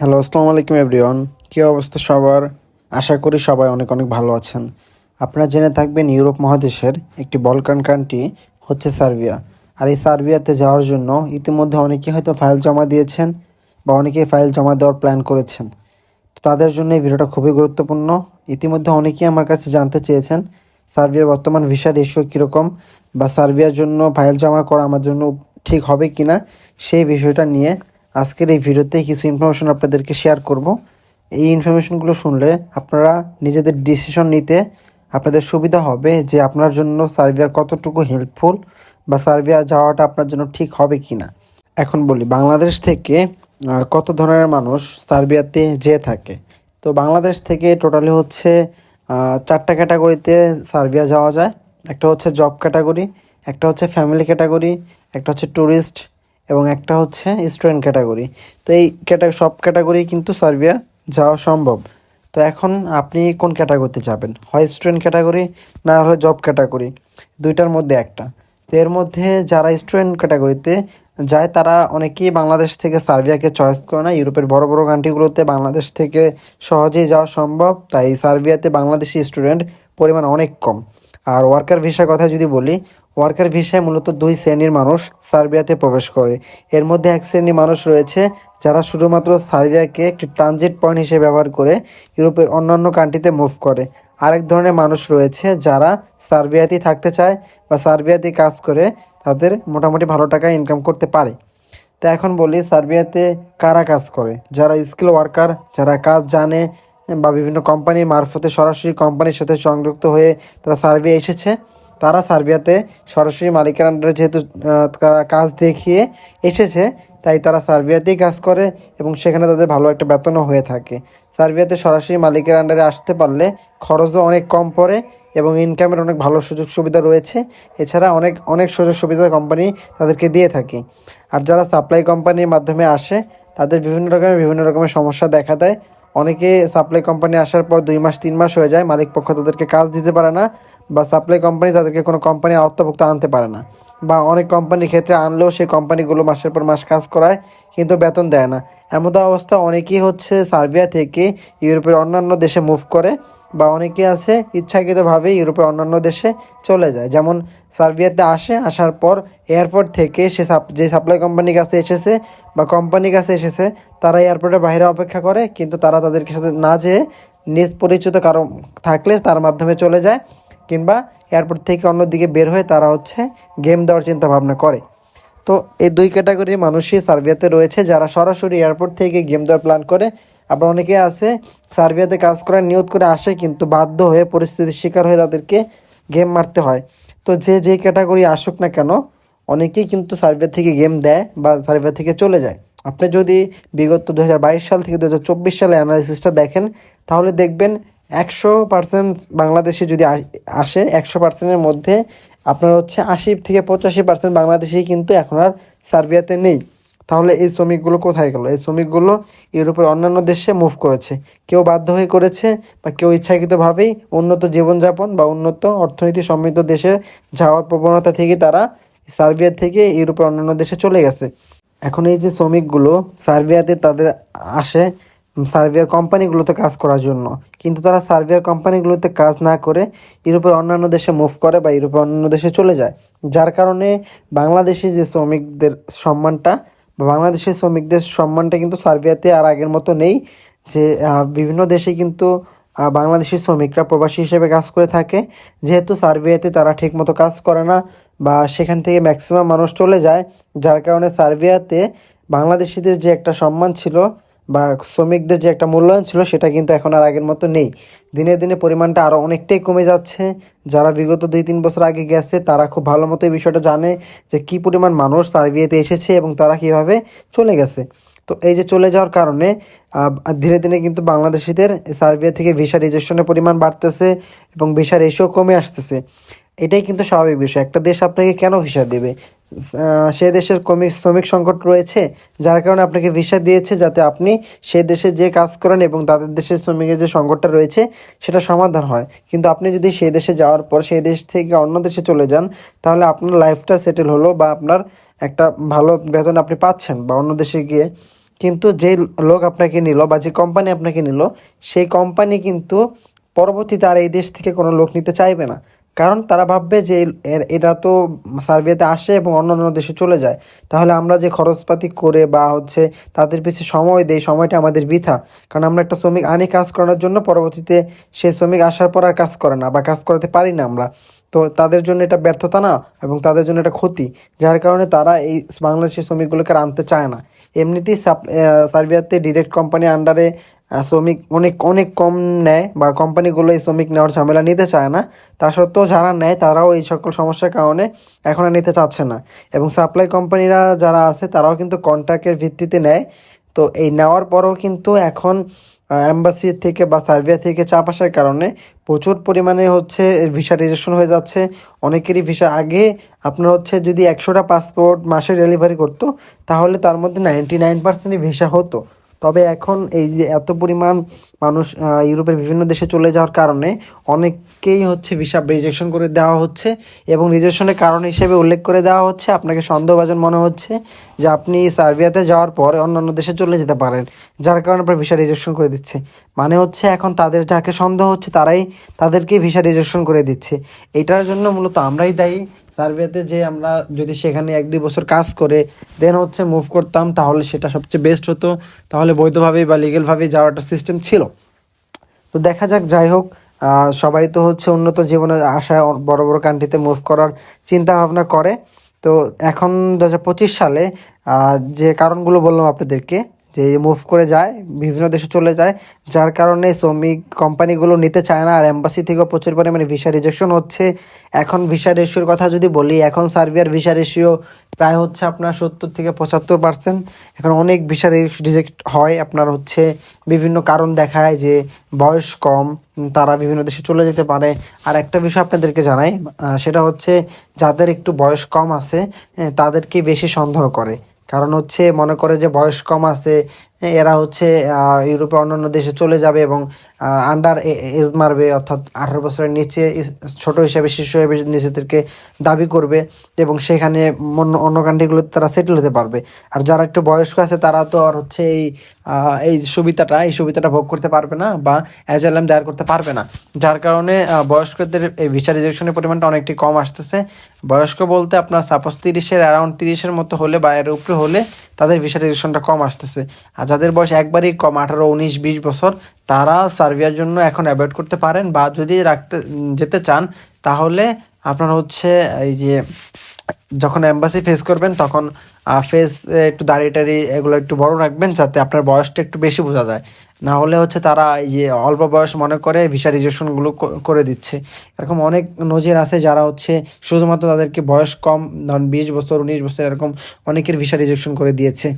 Hello আসসালামু আলাইকুম everyone কী অবস্থা সবার? আশা করি সবাই অনেক অনেক ভালো আছেন। আপনারা জেনে থাকবেন ইউরোপ মহাদেশের একটি বলকান কান্ট্রি হচ্ছে সার্বিয়া। আর এই সার্বিয়াতে যাওয়ার জন্য ইতিমধ্যে অনেকেই হয়তো ফাইল জমা দিয়েছেন বা অনেকেই ফাইল জমা দেওয়ার প্ল্যান করেছেন। তো তাদের জন্য এই ভিডিওটা খুবই গুরুত্বপূর্ণ। ইতিমধ্যে অনেকেই আমার কাছে জানতে চেয়েছেন সার্বিয়ার বর্তমান ভিসা রেশিও কীরকম বা সার্বিয়ার জন্য ফাইল জমা করা আমার জন্য ঠিক হবে কি না সেই বিষয়টা নিয়ে। আজকের এই ভিডিওতে কিছু ইনফরমেশন আপনাদেরকে শেয়ার করব। এই ইনফরমেশনগুলো শুনলে আপনারা নিজেদের ডিসিশন নিতে আপনাদের সুবিধা হবে যে আপনার জন্য সার্বিয়া কতটুকু হেল্পফুল বা সার্বিয়া যাওয়াটা আপনার জন্য ঠিক হবে কি না এখন বলি, বাংলাদেশ থেকে কত ধরনের মানুষ সার্বিয়াতে যেয়ে থাকে? তো বাংলাদেশ থেকে টোটালি হচ্ছে চারটা ক্যাটাগরিতে সার্বিয়া যাওয়া যায়। একটা হচ্ছে জব ক্যাটাগরি একটা হচ্ছে ফ্যামিলি ক্যাটাগরি একটা হচ্ছে ট্যুরিস্ট এবং একটা হচ্ছে স্টুডেন্ট ক্যাটাগরি তো এই ক্যাটা সব ক্যাটাগরি কিন্তু সার্বিয়া যাওয়া সম্ভব। তো এখন আপনি কোন ক্যাটাগরিতে যাবেন? হয় স্টুডেন্ট ক্যাটাগরি না হলে জব ক্যাটাগরি দুইটার মধ্যে একটা। তো এর মধ্যে যারা স্টুডেন্ট ক্যাটাগরিতে যায়, তারা অনেকেই বাংলাদেশ থেকে সার্বিয়াকে চয়েস করে না। ইউরোপের বড় বড় কান্ট্রিগুলোতে বাংলাদেশ থেকে সহজেই যাওয়া সম্ভব। তাই সার্বিয়াতে বাংলাদেশি স্টুডেন্ট পরিমাণ অনেক কম। আর ওয়ার্কার ভিসার কথা যদি বলি ওয়ার্কার ভিসায় মূলত দুই শ্রেণির মানুষ সার্বিয়াতে প্রবেশ করে। এর মধ্যে এক শ্রেণির মানুষ রয়েছে যারা শুধুমাত্র সার্বিয়াকে একটি ট্রানজিট পয়েন্ট হিসেবে ব্যবহার করে ইউরোপের অন্যান্য কান্ট্রিতে মুভ করে। আরেক ধরনের মানুষ রয়েছে যারা সার্বিয়াতেই থাকতে চায় বা সার্বিয়াতেই কাজ করে, তাদের মোটামুটি ভালো টাকা ইনকাম করতে পারে। তো এখন বলি, সার্বিয়াতে কারা কাজ করে? যারা স্কিল ওয়ার্কার যারা কাজ জানে বা বিভিন্ন কোম্পানির মারফতে সরাসরি কোম্পানির সাথে সংযুক্ত হয়ে তারা সার্বিয়া এসেছে। তারা সার্বিয়াতে সরাসরি মালিকের আন্ডারে যেহেতু তারা কাজ দেখিয়ে এসেছে, তাই তারা সার্বিয়াতেই কাজ করে এবং সেখানে তাদের ভালো একটা বেতনও হয়ে থাকে। সার্বিয়াতে সরাসরি মালিকের আন্ডারে আসতে পারলে খরচও অনেক কম পড়ে এবং ইনকামের অনেক ভালো সুযোগ সুবিধা রয়েছে। এছাড়া অনেক অনেক সুযোগ সুবিধা কোম্পানি তাদেরকে দিয়ে থাকে। আর যারা সাপ্লাই কোম্পানির মাধ্যমে আসে, তাদের বিভিন্ন রকমের বিভিন্ন রকমের সমস্যা দেখা দেয়। অনেকে সাপ্লাই কোম্পানি আসার পর দুই মাস, তিন মাস হয়ে যায়, মালিক পক্ষ তাদেরকে কাজ দিতে পারে না। বা সাপ্লাই কোম্পানি তাদেরকে কোনো কোম্পানি আওতাভুক্ত আনতে পারে না। বা অনেক কোম্পানির ক্ষেত্রে আনলেও সেই কোম্পানিগুলো মাসের পর মাস কাজ করায়, কিন্তু বেতন দেয় না। এমন অবস্থা অনেকেই হচ্ছে সার্বিয়া থেকে ইউরোপের অন্যান্য দেশে মুভ করে, বা অনেকে আছে ইচ্ছাকৃতভাবে ইউরোপের অন্যান্য দেশে চলে যায়। যেমন সার্বিয়াতে আসে, আসার পর এয়ারপোর্ট থেকে সে যে সাপ্লাই কোম্পানির কাছে এসেছে বা কোম্পানির কাছে এসেছে, তারা এয়ারপোর্টের বাইরে অপেক্ষা করে, কিন্তু তারা তাদেরকে সাথে না যেয়ে নিজ পরিচিত কারও থাকলে তার মাধ্যমে চলে যায়। কিংবা এয়ারপোর্ট থেকে অন্যদিকে বের হয়ে তারা হচ্ছে গেম দেওয়ার চিন্তা ভাবনা করে। তো এই দুই ক্যাটাগরির মানুষই সার্বিয়াতে রয়েছে যারা সরাসরি এয়ারপোর্ট থেকে গেম দেওয়ার প্ল্যান করে। আবার অনেকে আছে সার্বিয়াতে কাজ করার নিয়ত করে আসে কিন্তু বাধ্য হয়ে পরিস্থিতির শিকার হয়ে তাদেরকে গেম মারতে হয়। তো যে যে ক্যাটাগরি আসুক না কেন, অনেকেই কিন্তু সার্বিয়া থেকে গেম দেয় বা সার্বিয়া থেকে চলে যায়। আপনি যদি বিগত দু হাজার বাইশ সাল থেকে দু হাজার চব্বিশ সালে অ্যানালিসিসটা দেখেন, তাহলে দেখবেন একশো পার্সেন্ট বাংলাদেশে যদি আসে, একশো পার্সেন্টের মধ্যে আপনার হচ্ছে আশি থেকে পঁচাশি পার্সেন্ট বাংলাদেশি কিন্তু এখন আর সার্বিয়াতে নেই। তাহলে এই শ্রমিকগুলো কোথায় গেল? এই শ্রমিকগুলো ইউরোপের অন্যান্য দেশে মুভ করেছে। কেউ বাধ্য হয়ে করেছে বা কেউ ইচ্ছাকৃতভাবেই উন্নত জীবনযাপন বা উন্নত অর্থনীতি সমৃদ্ধ দেশে যাওয়ার প্রবণতা থেকে তারা সার্বিয়া থেকে ইউরোপের অন্যান্য দেশে চলে গেছে। এখন এই যে শ্রমিকগুলো সার্বিয়াতে তাদের আসে সার্বিয়ার কোম্পানিগুলোতে কাজ করার জন্য। কিন্তু তারা সার্বিয়ার কোম্পানিগুলোতে কাজ না করে ইউরোপের অন্যান্য দেশে মুভ করে বা ইউরোপের অন্যান্য দেশে চলে যায়। যার কারণে বাংলাদেশি যে শ্রমিকদের সম্মানটা বা বাংলাদেশের শ্রমিকদের সম্মানটা কিন্তু সার্বিয়াতে আর আগের মতো নেই যে বিভিন্ন দেশে কিন্তু বাংলাদেশি শ্রমিকরা প্রবাসী হিসেবে কাজ করে থাকে। যেহেতু সার্বিয়াতে তারা ঠিকমতো কাজ করে না বা সেখান থেকে ম্যাক্সিমাম মানুষ চলে যায়, যার কারণে সার্বিয়াতে বাংলাদেশিদের যে একটা সম্মান ছিল বা শ্রমিকদের যে একটা মূল্যায়ন ছিল, সেটা কিন্তু এখন আর আগের মতো নেই। দিনে দিনে পরিমাণটা আরও অনেকটাই কমে যাচ্ছে। যারা বিগত দুই তিন বছর আগে গেছে, তারা খুব ভালো মতো এই বিষয়টা জানে যে কী পরিমাণ মানুষ সার্বিয়াতে এসেছে এবং তারা কীভাবে চলে গেছে। তো এই যে চলে যাওয়ার কারণে ধীরে ধীরে কিন্তু বাংলাদেশিদের সার্বিয়া থেকে ভিসা রেজিস্ট্রেশনের পরিমাণ বাড়তেছে এবং ভিসা রেশিও কমে আসতেছে। এটাই কিন্তু স্বাভাবিক বিষয়। একটা দেশ আপনাকে কেন ভিসা দেবে? সে দেশের কর্মী শ্রমিক সংকট রয়েছে, যার কারণে আপনাকে ভিসা দিয়েছে যাতে আপনি সে দেশে যে কাজ করেন এবং তাদের দেশের শ্রমিকের যে সংকটটা রয়েছে, সেটা সমাধান হয়। কিন্তু আপনি যদি সেই দেশে যাওয়ার পর সেই দেশ থেকে অন্য দেশে চলে যান, তাহলে আপনার লাইফটা সেটেল হলো বা আপনার একটা ভালো বেতন আপনি পাচ্ছেন বা অন্য দেশে গিয়ে। কিন্তু যে লোক আপনাকে নিল বা যে কোম্পানি আপনাকে নিল, সেই কোম্পানি কিন্তু পরবর্তীতে আর এই দেশ থেকে কোনো লোক নিতে চাইবে না। কারণ তারা ভাববে যে এটা তো সার্বিয়াতে আসে এবং অন্য অন্য দেশে চলে যায়। তাহলে আমরা যে খরচপাতি করে বা হচ্ছে তাদের পিছিয়ে সময় দেই, সময়টা আমাদের বৃথা। কারণ আমরা একটা শ্রমিক আনি কাজ করানোর জন্য, পরবর্তীতে সে শ্রমিক আসার পর আর কাজ করে না বা কাজ করাতে পারি না আমরা। তো তাদের জন্য এটা ব্যর্থতা না এবং তাদের জন্য এটা ক্ষতি, যার কারণে তারা এই বাংলাদেশের শ্রমিকগুলোকে আনতে চায় না। এমনিতেই সার্বিয়াতে ডিরেক্ট কোম্পানি আন্ডারে শ্রমিক অনেক অনেক কম নেয় বা কোম্পানিগুলো এই শ্রমিক নেওয়ার ঝামেলা নিতে চায় না। তা সত্ত্বেও যারা নেয়, তারাও এই সকল সমস্যার কারণে এখন আর নিতে চাচ্ছে না। এবং সাপ্লাই কোম্পানিরা যারা আছে, তারাও কিন্তু কন্ট্রাক্টের ভিত্তিতে নেয়। তো এই নেওয়ার পরেও কিন্তু এখন অ্যাম্বাসি থেকে বা সার্বিয়া থেকে চাপ আসার কারণে প্রচুর পরিমাণে হচ্ছে ভিসা রেজিস্ট্রেশন হয়ে যাচ্ছে। অনেকেরই ভিসা আগে আপনার হচ্ছে যদি একশোটা পাসপোর্ট মাসে ডেলিভারি করতো, তাহলে তার মধ্যে নাইনটি নাইন পার্সেন্টই ভিসা হতো। তবে এখন এই যে এত পরিমাণ মানুষ ইউরোপের বিভিন্ন দেশে চলে যাওয়ার কারণে অনেককেই হচ্ছে ভিসা রিজেকশন করে দেওয়া হচ্ছে এবং রিজেকশনের কারণ হিসেবে উল্লেখ করে দেওয়া হচ্ছে। আপনাকে সন্দেহভাজন মনে হচ্ছে। যে আপনি সার্বিয়াতে যাওয়ার পরে অন্যান্য দেশে চলে যেতে পারেন, যার কারণে আপনার ভিসা রিজেকশন করে দিচ্ছে। মানে হচ্ছে এখন তাদের যাকে সন্দেহ হচ্ছে, তারাই তাদেরকে ভিসা রিজেকশন করে দিচ্ছে। এটার জন্য মূলত আমরাই দায়ী। সার্বিয়াতে যে আমরা যদি সেখানে এক দুই বছর কাজ করে দেন হচ্ছে মুভ করতাম, তাহলে সেটা সবচেয়ে বেস্ট হতো। তাহলে বৈধভাবেই বা লিগেলভাবেই যাওয়ার একটা সিস্টেম ছিল। তো দেখা যাক, যাই হোক সবাই তো হচ্ছে উন্নত জীবনের আশায় বড় বড় কান্ট্রিতে মুভ করার চিন্তা ভাবনা করে। তো এখন দু সালে যে কারণগুলো বললাম আপনাদেরকে যে মুভ করে যায়, বিভিন্ন দেশে চলে যায়, যার কারণে শ্রমিক কোম্পানিগুলো নিতে চায় না, আর এম্বাসি থেকেও প্রচুর পরিমাণে ভিসা রিজেকশন হচ্ছে। এখন ভিসা রেশিওর কথা যদি বলি, এখন সার্বিয়ার ভিসা রেশিও প্রায় হচ্ছে আপনার সত্তর থেকে পঁচাত্তর পার্সেন্ট এখন অনেক ভিসা রিজেক্ট হয়, আপনার হচ্ছে বিভিন্ন কারণ দেখায় যে বয়স কম, তারা বিভিন্ন দেশে চলে যেতে পারে। আর একটা বিষয় আপনাদেরকে জানাই সেটা হচ্ছে যাদের একটু বয়স কম আছে তাদেরকে বেশি সন্দেহ করে। কারণ হচ্ছে মনে করে যে বয়স কম আছে, এরা হচ্ছে ইউরোপে অন্যান্য দেশে চলে যাবে এবং আন্ডার এজ মারবে, অর্থাৎ আঠারো বছরের নিচে ছোট হিসেবে, শিশু হিসেবে নিজেদেরকে দাবি করবে এবং সেখানে অন্য অন্য কান্ট্রিগুলোতে তারা সেটেল হতে পারবে। আর যারা একটু বয়স্ক আছে, তারা তো আর হচ্ছে এই এই সুবিধাটা এই সুবিধাটা ভোগ করতে পারবে না বা অ্যাজাইলাম দায়ের করতে পারবে না। যার কারণে বয়স্কদের এই ভিসা রিজেকশনের পরিমাণটা অনেকটি কম আসতেছে। বয়স্ক বলতে আপনার সাপোজ তিরিশের অ্যারাউন্ড তিরিশের মতো হলে বা এর উপরে হলে তাদের ভিসা রিজেকশনটা কম আসতেছে। আর যাদের বয়স একবারই কম, আঠারো, উনিশ, বিশ বছর, তারা সার্ভিয়ার জন্য এখন অ্যাভয়েড করতে পারেন বা যদি রাখতে যেতে চান, তাহলে আপনার হচ্ছে এই যে যখন অ্যাম্বাসি ফেস করবেন, তখন ফেস একটু দাড়ি টাড়ি এগুলো একটু বড় রাখবেন যাতে আপনার বয়সটা একটু বেশি বোঝা যায়। না হলে হচ্ছে তারা এই যে অল্প বয়স মনে করে ভিসা রিজেকশনগুলো করে দিচ্ছে। এরকম অনেক নজির আছে যারা হচ্ছে শুধুমাত্র তাদেরকে বয়স কম, ধরুন বিশ বছর, উনিশ বছর এরকম অনেকের ভিসা রিজেকশন করে দিয়েছে।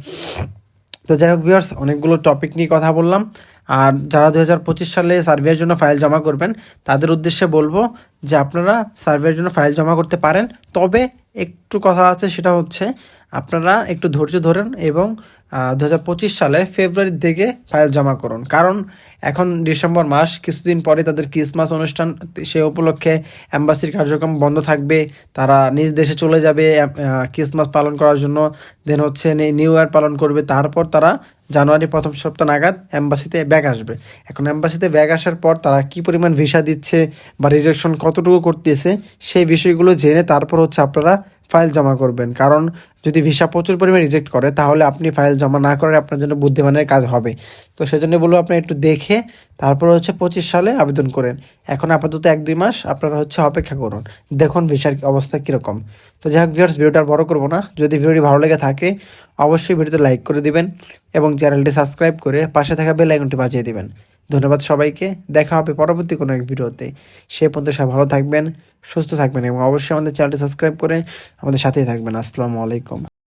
তো যাই হোক ভিউয়ার্স অনেকগুলো টপিক নিয়ে কথা বললাম। আর যারা দু হাজার পঁচিশ সালে সার্ভের জন্য ফাইল জমা করবেন, তাদের উদ্দেশ্যে বলব যে আপনারা সার্ভের জন্য ফাইল জমা করতে পারেন। তবে একটু কথা আছে, সেটা হচ্ছে আপনারা একটু ধৈর্য ধরেন এবং দু হাজার পঁচিশ সালে ফেব্রুয়ারির দিকে ফাইল জমা করুন। কারণ এখন ডিসেম্বর মাস, কিছুদিন পরে তাদের ক্রিসমাস অনুষ্ঠান, সে উপলক্ষে অ্যাম্বাসির কার্যক্রম বন্ধ থাকবে, তারা নিজ দেশে চলে যাবে ক্রিসমাস পালন করার জন্য দেন হচ্ছে নিউ ইয়ার পালন করবে, তারপর তারা জানুয়ারি প্রথম সপ্তাহ নাগাদ অ্যাম্বাসিতে ব্যাগ আসবে। এখন অ্যাম্বাসিতে ব্যাগ আসার পর তারা কি পরিমাণ ভিসা দিচ্ছে বা রিজেকশন কতটুকু করতেছে, সেই বিষয়গুলো জেনে তারপর হচ্ছে আপনারা ফাইল জমা করবেন। কারণ যদি ভিসা প্রচুর পরিমাণে রিজেক্ট করে, তাহলে আপনি ফাইল জমা না করে আপনার জন্য বুদ্ধিমানের কাজ হবে। তো সেজন্য বলব আপনি একটু দেখে, তারপর হচ্ছে পঁচিশ সালে আবেদন করেন। এখন আপাতত এক দুই মাস আপনারা হচ্ছে অপেক্ষা করুন। দেখুন ভিসার অবস্থা কীরকম। তো যাই হোক ভিউয়ার্স ভিডিওটা বড় করব না। যদি ভিডিওটি ভালো লেগে থাকে, অবশ্যই ভিডিওতে লাইক করে দিবেন এবং চ্যানেলটি সাবস্ক্রাইব করে পাশে থাকা বেল আইকনটি বাজিয়ে দিবেন। ধন্যবাদ সবাইকে। দেখা হবে পরবর্তী কোনো এক ভিডিওতে। সে পর্যন্ত সব ভালো থাকবেন, সুস্থ থাকবেন এবং অবশ্যই আমাদের চ্যানেলটি সাবস্ক্রাইব করে আমাদের সাথেই থাকবেন। আসসালামু আলাইকুম।